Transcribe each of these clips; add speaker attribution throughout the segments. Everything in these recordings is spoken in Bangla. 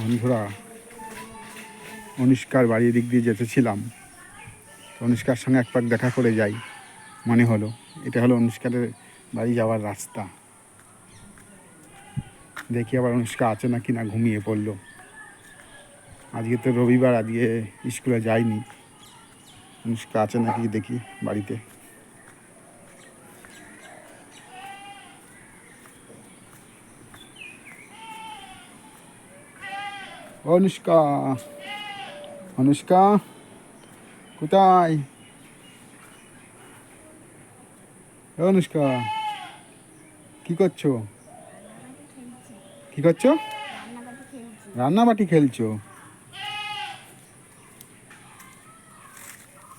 Speaker 1: বন্ধুরা, অনুষ্কার বাড়ির দিক দিয়ে যেতেছিলাম। তো অনুষ্কার সঙ্গে এক পাক দেখা করে যাই, মনে হলো। এটা হলো অনুষ্কারের বাড়ি যাওয়ার রাস্তা। দেখি আবার অনুষ্কা আছে না কি না ঘুমিয়ে পড়ল। আজকে তো রবিবার, আজকে স্কুলে যায়নি অনুষ্কা আছে নাকি দেখি বাড়িতে। অনুষ্কা অনুষ্কা কোথায় অনুষ্কা কি করছ কি করছ রান্নাবাটি খেলছো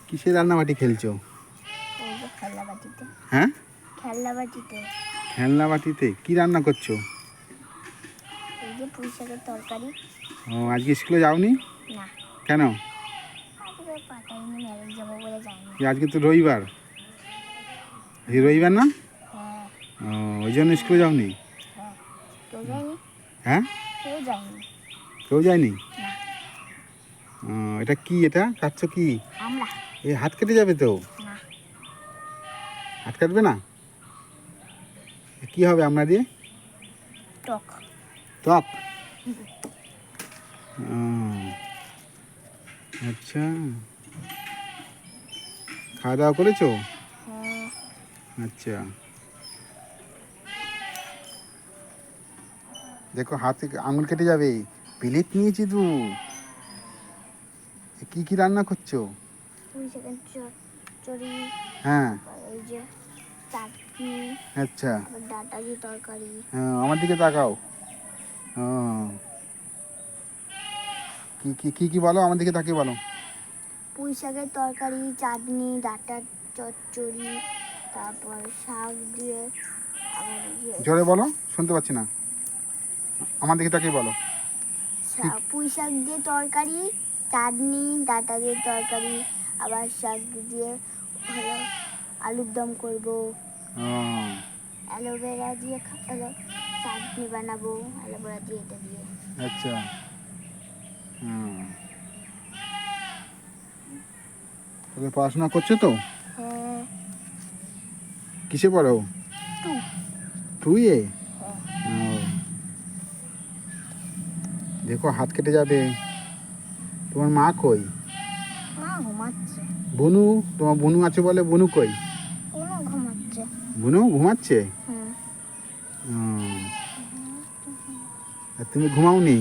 Speaker 1: কিসের রান্নাবাটি খেলছো হ্যাঁ
Speaker 2: খেলনা বাটিতে
Speaker 1: কি রান্না করছ
Speaker 2: পুঁই শাকের তরকারি।
Speaker 1: ও আজকে স্কুলে যাওনি?
Speaker 2: না।
Speaker 1: কেন?
Speaker 2: আজকে
Speaker 1: তো রবিবার? এই রবিবার না?
Speaker 2: হ্যাঁ।
Speaker 1: ও ওই জন্য স্কুলে যাওনি?
Speaker 2: হ্যাঁ। কেউ যায়নি?
Speaker 1: হ্যাঁ? এটা কি এটা? কাটছো কি? এই হাত কেটে যাবে তো? হাত কাটবে না? কি হবে আমরা দিয়ে?
Speaker 2: টক।
Speaker 1: ও, আচ্ছা। খাওয়া দাওয়া করেছ?
Speaker 2: হ্যাঁ।
Speaker 1: আচ্ছা। দেখো হাতে আঙুল কেটে যাবে। প্লেট নিয়েছি তো। কি কি রান্না করছ? হ্যাঁ। আচ্ছা।
Speaker 2: ডাটা তরকারি।
Speaker 1: হ্যাঁ আমার দিকে তাকাও। কি কি কি কি বলো? আমার দিকে তাকিয়ে বলো।
Speaker 2: পুঁই শাকের তরকারি চাটনি ডাটার চচ্চড়ি তারপর শাক দিয়ে আবার এই যে
Speaker 1: জোরে বলো শুনতে পাচ্ছি না। আমার দিকে তাকিয়ে বলো।
Speaker 2: পুঁই শাক দিয়ে তরকারি চাটনি ডাটা দিয়ে তরকারি আবার শাক দিয়ে হলো আলুর দম করব অ্যালোভেরা দিয়ে খা- হলো চাটনি বানাবো দিয়ে এটা দিয়ে।
Speaker 1: আচ্ছা। হুম। পড়াশোনা করছ তো?
Speaker 2: হ্যাঁ।
Speaker 1: কিসে পড়ো?
Speaker 2: টু।
Speaker 1: এ?
Speaker 2: হ্যাঁ।
Speaker 1: দেখো হাত কেটে যাবে। তোমার মা কই? বনু? তোমার বনু আছে বলে বনু কই? বনু ঘুমাচ্ছে
Speaker 2: হুম
Speaker 1: ও। আর তুমি ঘুমাওনি?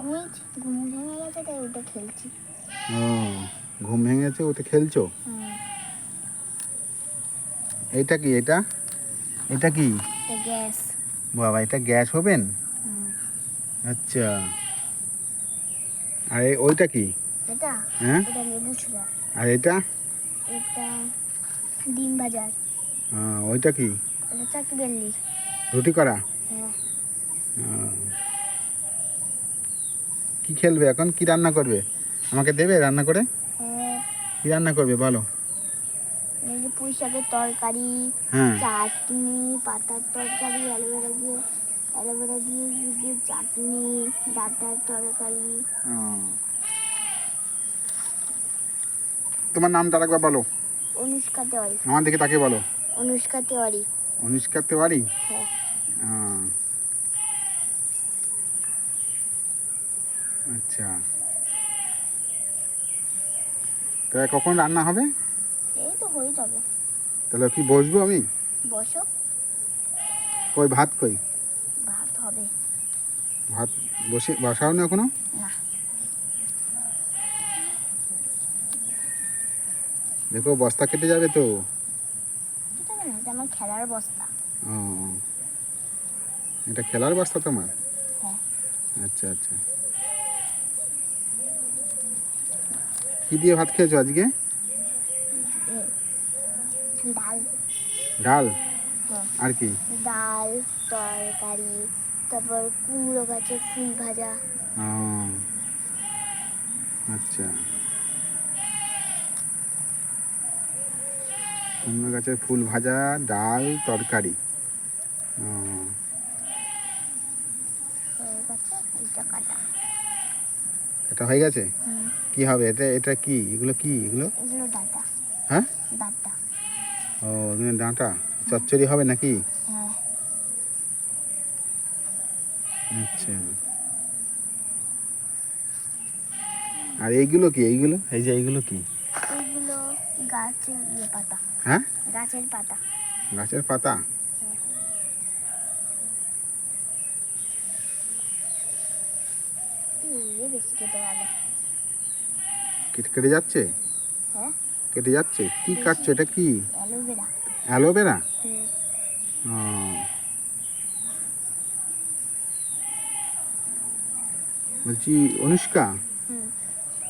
Speaker 2: ঘুমিয়েছি ঘুম ভেঙে গেছে তাই ওটা খেলছি।
Speaker 1: ও ঘুম ভেঙে গেছে ওতে খেলছো এইটা কি এটা? এটা কি?
Speaker 2: গ্যাস।
Speaker 1: বাবা এটা গ্যাস হবেন আচ্ছা। আর ওইটা কি?
Speaker 2: এটা?
Speaker 1: হ্যাঁ?
Speaker 2: এটা লেবু ছোড়া
Speaker 1: আর এটা?
Speaker 2: এটা ডিম
Speaker 1: ওইটা কি?
Speaker 2: এটা চাকি বেললি
Speaker 1: রুটি করা?
Speaker 2: হ্যাঁ।
Speaker 1: কি খেলবে এখন? কি রান্না করবে? আমাকে দেবে রান্না করে?
Speaker 2: হ্যাঁ।
Speaker 1: কি রান্না করবে বলো?
Speaker 2: পুঁই শাকের তরকারি
Speaker 1: হ্যাঁ।
Speaker 2: চাটনি পাতার তরকারি অ্যালোভেরা দিয়ে অ্যালোভেরা দিয়ে দিয়ে চাটনি ডাটার তরকারি।
Speaker 1: তোমার নামটা একবার বলো।
Speaker 2: অনুষ্কা তেওয়ারি।
Speaker 1: আমার দিকে তাকে বলো।
Speaker 2: অনুষ্কা তেওয়ারি।
Speaker 1: অনুষ্কা তেওয়ারি?
Speaker 2: হ্যাঁ।
Speaker 1: আচ্ছা। তা কখন রান্না হবে?
Speaker 2: এই তো হয়ে যাবে।
Speaker 1: তাহলে কি বসবো আমি?
Speaker 2: বসো।
Speaker 1: কই ভাত কই?
Speaker 2: ভাত হবে।
Speaker 1: ভাত বসে বসাও না এখনও?
Speaker 2: না।
Speaker 1: দেখো বস্তা কেটে যাবে তো।
Speaker 2: এটা আমার খেলার বস্তা।
Speaker 1: ও এটা খেলার বস্তা তোমার?
Speaker 2: হ্যাঁ।
Speaker 1: আচ্ছা আচ্ছা। কি দিয়ে ভাত খেয়েছো আজকে?
Speaker 2: ডাল।
Speaker 1: ডাল?
Speaker 2: হ্যাঁ।
Speaker 1: আর কি?
Speaker 2: ডাল তরকারি তারপর কুমড়ো গাছের ফুল ভাজা।
Speaker 1: আচ্ছা। কুমড়ো গাছের ফুল ভাজা ডাল তরকারি। ও।
Speaker 2: আছে এইটা কাটা
Speaker 1: এটা হয়ে গেছে? কি হবে? এটা এটা কি? এগুলো কি? এগুলো? হ্যাঁ? ও ডাঁটা? চচ্চড়ি হবে নাকি?
Speaker 2: হ্যাঁ।
Speaker 1: আচ্ছা। আর এইগুলো কি? এইগুলো? এই যে এইগুলো কি?
Speaker 2: এইগুলো গাছের ইয়ে পাতা।
Speaker 1: হ্যাঁ?
Speaker 2: গাছের পাতা।
Speaker 1: গাছের পাতা
Speaker 2: ইয়ে বেশি কেটে গেল
Speaker 1: কেটে যাচ্ছে?
Speaker 2: হ্যাঁ।
Speaker 1: কেটে যাচ্ছে? কি কাটছো? এটা কি?
Speaker 2: অ্যালোভেরা।
Speaker 1: অ্যালোভেরা বলছি অনুষ্কা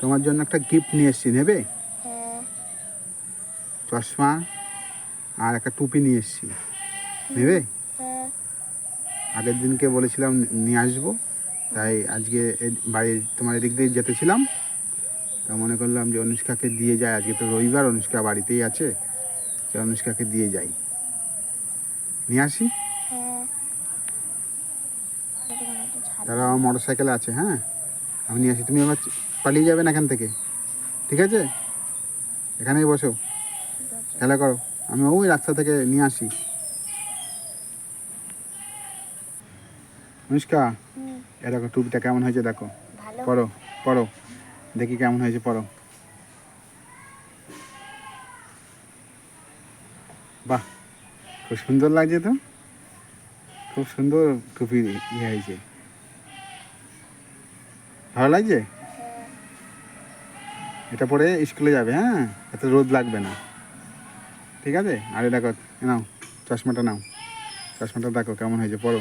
Speaker 1: তোমার জন্য একটা গিফট নিয়ে এসেছি নেবে?
Speaker 2: হ্যাঁ।
Speaker 1: চশমা আর একটা টুপি নিয়ে এসেছি। নেবে?
Speaker 2: হ্যাঁ।
Speaker 1: আগের দিনকে বলেছিলাম নিয়ে আসব। তাই আজকে বাড়ির তোমার এদিক দিয়ে যেতেছিলাম তা মনে করলাম যে অনুষ্কাকে দিয়ে যায় আজকে তো রবিবার অনুষ্কা বাড়িতেই আছে। যে অনুষ্কাকে দিয়ে যাই। নিয়ে আসি?
Speaker 2: হ্যাঁ।
Speaker 1: তারা আমার মোটর সাইকেল আছে হ্যাঁ? আমি নিয়ে আসি। তুমি আবার পালিয়ে যাবে না এখান থেকে। ঠিক আছে? এখানেই বসো। খেলা করো। আমি ওই রাস্তা থেকে নিয়ে আসি। অনুষ্কা এ দেখো টুপিটা কেমন হয়েছে দেখো। পড়ো পড়ো দেখি কেমন হয়েছে পড়ো বাহ খুব সুন্দর লাগছে তো? খুব সুন্দর টুপি ইয়ে হয়েছে। ভালো লাগছে? এটা পরে স্কুলে যাবে হ্যাঁ? এত রোদ লাগবে না। ঠিক আছে? আরে দেখো এ নাও চশমাটা নাও। চশমাটা দেখো কেমন হয়েছে পড়ো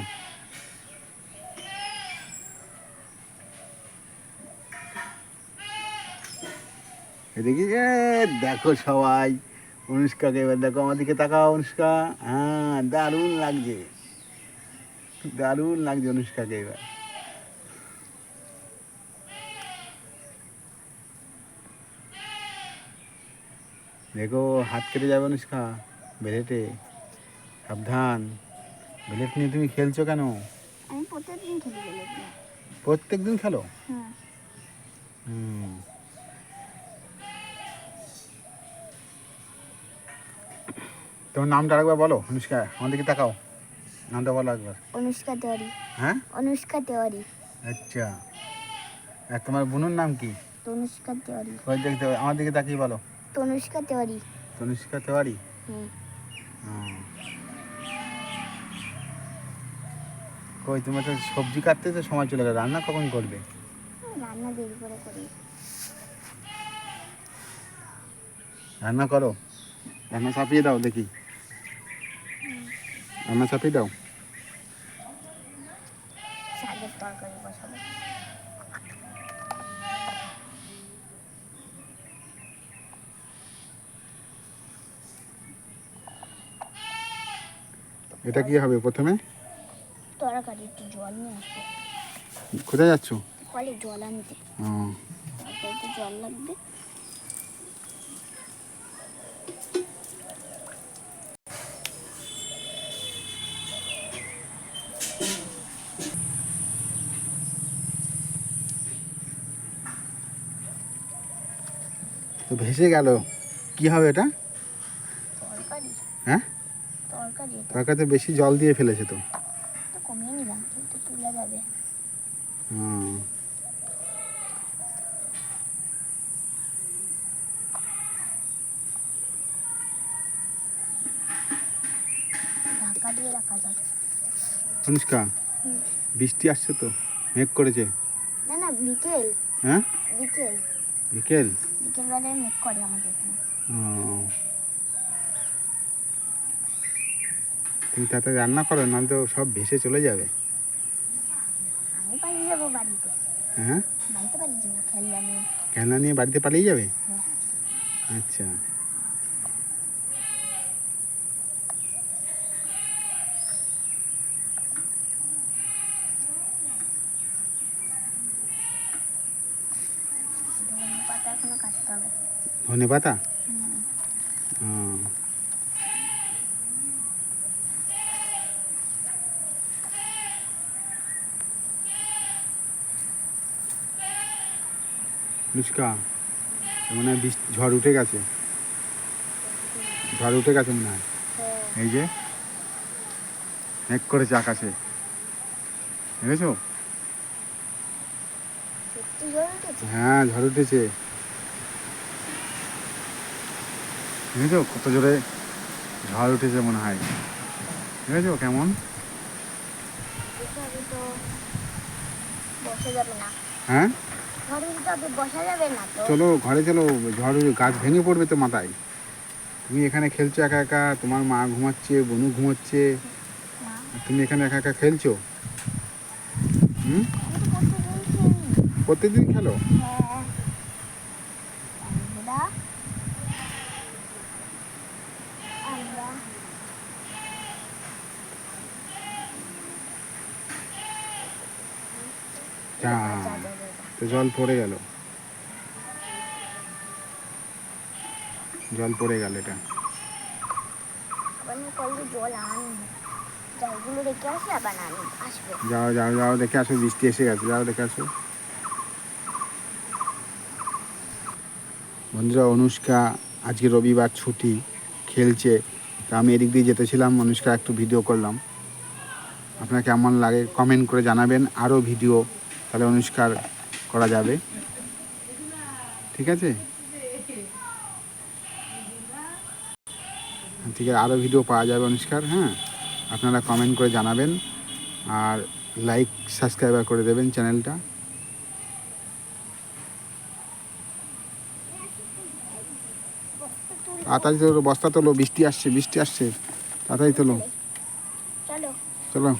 Speaker 1: এদিকে এ দেখো সবাই। অনুষ্কাকে এবার দেখো আমার দিকে তাকাও অনুষ্কা। হ্যাঁ দারুণ লাগছে। দারুণ লাগছে অনুষ্কাকে এবার। দেখো হাত কেটে যাবে অনুষ্কা বেলেটে সাবধান। বেলেট নিয়ে তুমি খেলছো কেন?
Speaker 2: আমি প্রত্যেকদিন খেলি গেলে
Speaker 1: খেলো? তোমার নামটা আরেকবার বলো অনুষ্কা আমার দিকে তাকাও। নামটা বলো একবার।
Speaker 2: অনুষ্কা তেওয়ারি।
Speaker 1: হ্যাঁ?
Speaker 2: অনুষ্কা তেওয়ারি।
Speaker 1: আচ্ছা। আর তোমার বোনের নাম কি?
Speaker 2: তনুষ্কা তেওয়ারি।
Speaker 1: ওই দেখতে আমার দিকে তাকিয়ে বলো।
Speaker 2: তনুষ্কা তেওয়ারি।
Speaker 1: তনুষ্কা তেওয়ারি। কই তোমার তো সবজি কাটতে তো সময় চলে গেল রান্না কখন করবে?
Speaker 2: রান্না দেরি করে করি।
Speaker 1: রান্না করো। রান্না চাপিয়ে দাও দেখি। রান্না চাপিয়ে দাও।
Speaker 2: শাকের তরকারি বসাবো
Speaker 1: এটা কি হবে প্রথমে?
Speaker 2: তরকারি একটু জল নিয়ে আসব।
Speaker 1: কোথায় যাচ্ছ?
Speaker 2: কলে জল আনতে। জল লাগবে।
Speaker 1: তো ভেসে গেল। কি হবে এটা? হ্যাঁ?
Speaker 2: তরকারি
Speaker 1: তরকারিতে বেশি জল দিয়ে ফেলেছে তো। হুম। অনুষ্কা বৃষ্টি আসছে তো? মেঘ করেছে?
Speaker 2: না না বিকেল।
Speaker 1: হ্যাঁ?
Speaker 2: বিকেল।
Speaker 1: বিকেল?
Speaker 2: বিকেল বেলায় মেক করে আমাদের এখানে।
Speaker 1: তুমি তাতে রান্না করো নাহলে তো সব ভেসে চলে যাবে।
Speaker 2: আমি পালিয়ে যাব বাড়িতে।
Speaker 1: হ্যাঁ?
Speaker 2: বাড়িতে পালিয়ে যাব খেলনা নিয়ে।
Speaker 1: খেলনা নিয়ে বাড়িতে পালিয়ে যাবে?
Speaker 2: হ্যাঁ।
Speaker 1: আচ্ছা।
Speaker 2: ধনে পাতা
Speaker 1: মানে ঝড় উঠে গেছে। ঝড় উঠে গেছে মনে হয়। এই যে মেঘ করেছে আকাশে। দেখেছ হ্যাঁ ঝড় উঠেছে। দেখেছ? কত জোরে ঝড় উঠেছে মনে হয়। দেখেছ কেমন? হ্যাঁ? চলো ঘরে চলো ঝড় গাছ ভেঙে পড়বে তো মাথায়। তুমি এখানে খেলছো একা একা তোমার মা ঘুমাচ্ছে বনু ঘুমাচ্ছে। তুমি এখানে একা একা খেলছো? হুম?
Speaker 2: প্রত্যেকদিন খেলো? হ্যাঁ আমরা আমরা
Speaker 1: যা তো জল পড়ে গেল। জল পড়ে গেল এটা। যাও যাও যাও দেখে আসো বৃষ্টি এসে গেছে। যাও দেখে আসো। বন্ধুরা অনুষ্কা আজকে রবিবার ছুটি খেলছে। তা আমি এদিক দিয়ে যেতেছিলাম অনুষ্কা একটু ভিডিও করলাম। আপনার কেমন লাগে কমেন্ট করে জানাবেন। আরও ভিডিও তাহলে অনুষ্কার করা যাবে। ঠিক আছে? ঠিক আছে আরও ভিডিও পাওয়া যাবে অনুষ্কার হ্যাঁ? আপনারা কমেন্ট করে জানাবেন আর লাইক সাবস্ক্রাইবার করে দেবেন চ্যানেলটা তাড়াতাড়ি তোলো বস্তা তোলো বৃষ্টি আসছে বৃষ্টি আসছে। তাড়াতাড়ি তোলো।
Speaker 2: চলো।